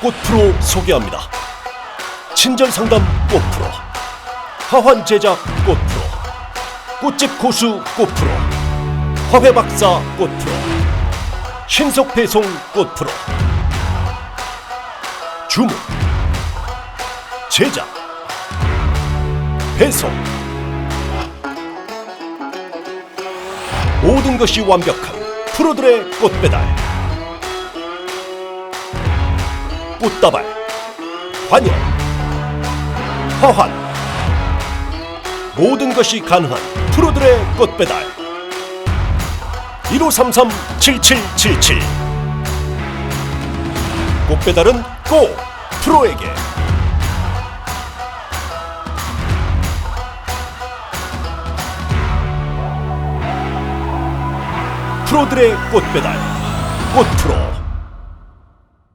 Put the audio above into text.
꽃프로 소개합니다. 친절 상담 꽃프로, 하환 제작 꽃프로, 꽃집 고수 꽃프로, 화훼 박사 꽃프로, 신속 배송 꽃프로, 주문, 제작, 배송, 모든 것이 완벽한 프로들의 꽃배달. 꽃다발, 환영, 화환. 모든 것이 가능한 프로들의 꽃배달. 1533-7777 꽃배달은 꼭 프로에게. 프로들의 꽃배달 꽃프로